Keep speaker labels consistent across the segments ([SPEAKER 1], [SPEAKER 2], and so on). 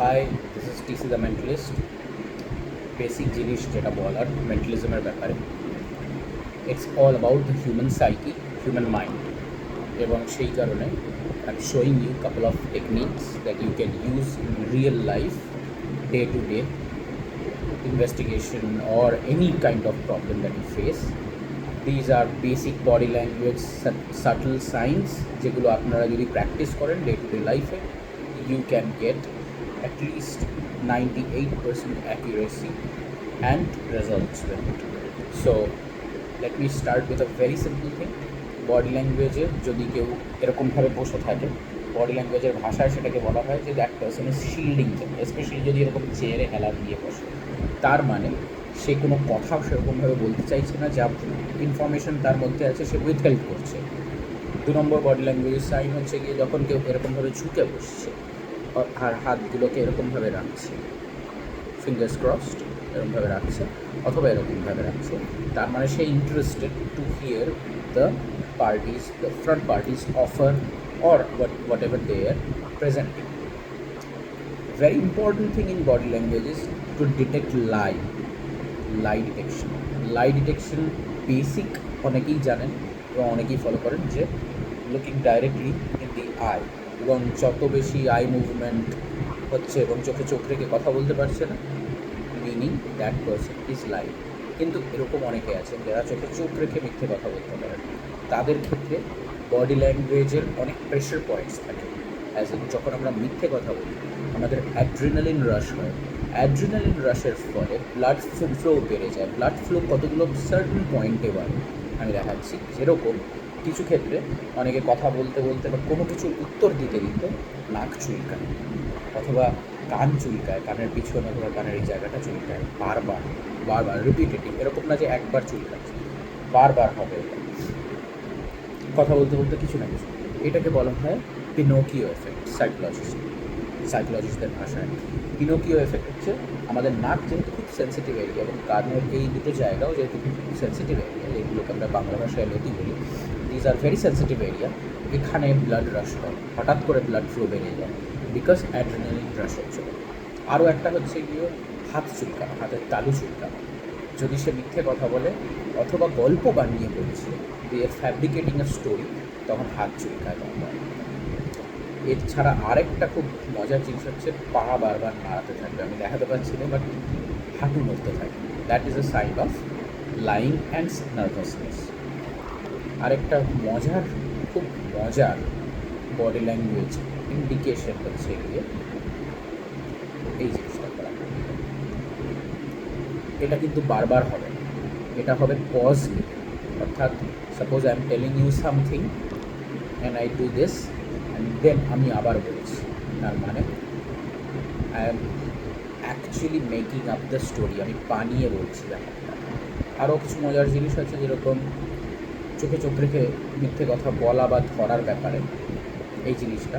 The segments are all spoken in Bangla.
[SPEAKER 1] Hi this is TC the mentalist basic জিনিস যেটা বলার মেন্টালিজমের ব্যাপারে it's all about the human psyche human mind এবং সেই কারণে I am showing you couple of techniques that you can use in real life day to day investigation or any kind of problem that you face. These are basic body language, sut- subtle signs যেগুলো আপনারা যদি প্র্যাকটিস করেন ডে টু ডে লাইফে you can get ninety eight percent accuracy and results with it so let me start with a very simple thing body ল্যাঙ্গুয়েজে যদি কেউ এরকমভাবে বসে থাকে বডি ল্যাঙ্গুয়েজের ভাষায় সেটাকে বলা হয় যে that person is shielding specially যদি এরকম চেয়ারে হেলা দিয়ে বসে। তার মানে সে কোনো কথা সেরকমভাবে বলতে চাইছে না, যা ইনফরমেশন তার মধ্যে আছে, সে উইথহেল্ড করছে। দু নম্বর বডি ল্যাঙ্গুয়েজের সাইন হচ্ছে গিয়ে যখন কেউ এরকমভাবে ঝুঁকে বসছে আর হাতগুলোকে এরকমভাবে রাখছে। ফিঙ্গার্স ক্রসড এরকমভাবে রাখছে, অথবা এরকমভাবে রাখছে। তার মানে সে interested to hear the parties the front parties offer or whatever they are presenting very important thing in body language is to detect lie. Lie detection. Lie detection basic অনেকেই জানেন এবং অনেকেই ফলো করেন যে looking directly in the eye এবং যত বেশি আই মুভমেন্ট হচ্ছে এবং চোখে চোখ রেখে কথা বলতে পারছে না meaning that person is lie কিন্তু এরকম অনেকে আছেন যারা চোখে চোখ রেখে মিথ্যে কথা বলতে পারেন। তাদের ক্ষেত্রে বডি ল্যাঙ্গুয়েজের অনেক প্রেশার পয়েন্টস থাকে। অ্যাজ ইন যখন আমরা মিথ্যে কথা বলি, আমাদের অ্যাড্রিনালিন রাশ হয়। অ্যাড্রিনালিন রাশের ফলে ব্লাড ফ্লো বেড়ে যায়। ব্লাড ফ্লো কতগুলো সার্টেন পয়েন্টে বাড়ে? আমি দেখাচ্ছি। যেরকম কিছু ক্ষেত্রে অনেকে কথা বলতে বলতে বা কোনো কিছুর উত্তর দিতে দিতে নাক চুলকায় অথবা কান চুলকায়, কানের পিছনে অথবা কানের এই জায়গাটা চুলকায় বারবার বারবার রিপিটেটিভ এরকম না যে একবার চুলকাচ্ছে, বারবার হবে কথা বলতে বলতে কিছু না কিছু। এটাকে বলা হয় পিনোকিও এফেক্ট সাইকোলজিস্ট সাইকোলজিস্টদের ভাষায়। পিনোকিও এফেক্ট হচ্ছে আমাদের নাক যেহেতু খুব সেন্সিটিভ এরিয়া এবং কানের এই দুটো জায়গাও যেহেতু খুব সেন্সিটিভ এরিয়া যেগুলোকে আমরা বাংলা ভাষায় লতি বলি। These are very sensitive area এখানে ব্লাড রাশ হয় হঠাৎ করে ব্লাড ফ্লো বেড়ে যায় বিকজ অ্যাড্রেনালিন রাশ হচ্ছে। আরও একটা হচ্ছে গিয়ে হাত চুলকানো, হাতের তালু চুলকানো। যদি সে মিথ্যে কথা বলে অথবা গল্প বানিয়ে বলছে দিয়ে ফ্যাব্রিকেটিং আ স্টোরি তখন হাত চুলকায় বারবার এছাড়া আরেকটা খুব মজার জিনিস হচ্ছে, পা বারবার নাড়াতে থাকবে। আমি দেখাতে পারছি না বাট হাঁটু নড়তে থাকে। That is a sign of lying and nervousness আরেকটা মজার, খুব মজার বডি ল্যাঙ্গুয়েজ ইন্ডিকেশন হচ্ছে গিয়ে এই জিনিসটা করা। এটা কিন্তু বারবার হবে। এটা হবে পজ অর্থাৎ suppose I am telling you something and I do this and then আমি আবার বলছি। তার মানে I am actually making up the story আমি বানিয়ে বলছি ব্যাপারটা। আরও কিছু মজার জিনিস আছে যেরকম চোখে চোখ রেখে মিথ্যে কথা বলা বা ধরার ব্যাপারে এই জিনিসটা,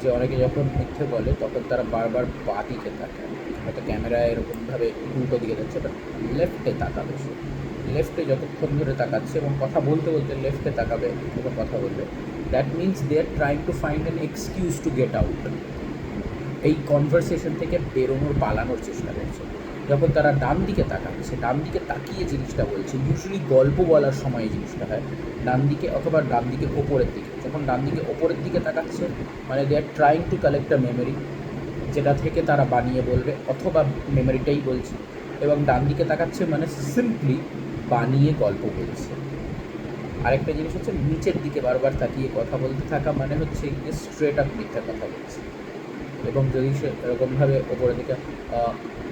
[SPEAKER 1] যে অনেকে যখন মিথ্যে বলে তখন তারা বারবার বা দিকে তাকায় হয়তো ক্যামেরায় এরকমভাবে উল্টো দিকে যাচ্ছে বাট লেফটে তাকাবে সে। লেফটে যতক্ষণ ধরে তাকাচ্ছে এবং কথা বলতে বলতে লেফটে তাকাবে এবং কথা বলবে that means they are trying to find an excuse to get out এই কনভারসেশন থেকে বেরোনোর, পালানোর চেষ্টা করছে। যখন তারা ডান দিকে তাকাচ্ছে ডান দিকে তাকিয়ে জিনিসটা বলছে। ইউজুয়ালি গল্প বলার সময় এই জিনিসটা হয়। ডান দিকে অথবা ডান দিকে ওপরের দিকে। যখন ডান দিকে ওপরের দিকে তাকাচ্ছে মানে they are trying to collect a memory যেটা থেকে তারা বানিয়ে বলবে, অথবা মেমোরিটাই বলছে। এবং ডান দিকে তাকাচ্ছে মানে সিম্পলি বানিয়ে গল্প বলছে। আরেকটা জিনিস হচ্ছে, নিচের দিকে বারবার তাকিয়ে কথা বলতে থাকা মানে হচ্ছে স্ট্রেট আপ মিথ্যা কথা বলছে। এবং যদি সে এরকমভাবে ওপরের দিকে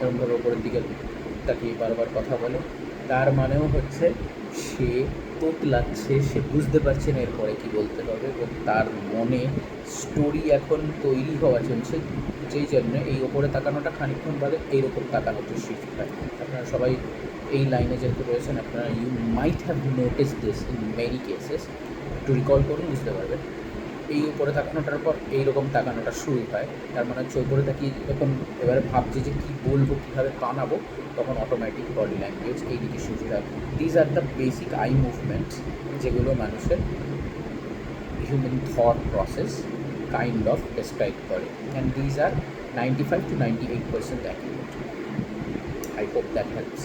[SPEAKER 1] এরকমভাবে ওপরের দিকে তাকিয়ে বারবার কথা বলে, তার মানেও হচ্ছে সে তোতলাচ্ছে সে বুঝতে পারছে না এরপরে কী বলতে হবে এবং তার মনে স্টোরি এখন তৈরি হওয়া চলছে। যেই জন্য এই ওপরে তাকানোটা খানিকক্ষণ বাদে এইরকম তাকানোতে শিফট হয়। আপনারা সবাই এই লাইনে যেহেতু রয়েছেন, আপনারা you might have notice this in many cases একটু রিকল করুন, বুঝতে পারবেন। এই উপরে তাকানোটার পর এইরকম তাকানোটা শুরু হয়। তার মানে হচ্ছে উপরে তাকিয়ে যখন এবারে ভাবছি যে কী বলব, কীভাবে বানাবো, তখন অটোমেটিক বডি ল্যাঙ্গুয়েজ এই দিকে শুরু হয়। These are the basic eye movements যেগুলো মানুষের human thought process kind of describe করে। And these are ninety five to ninety eight percent accurate I hope that helps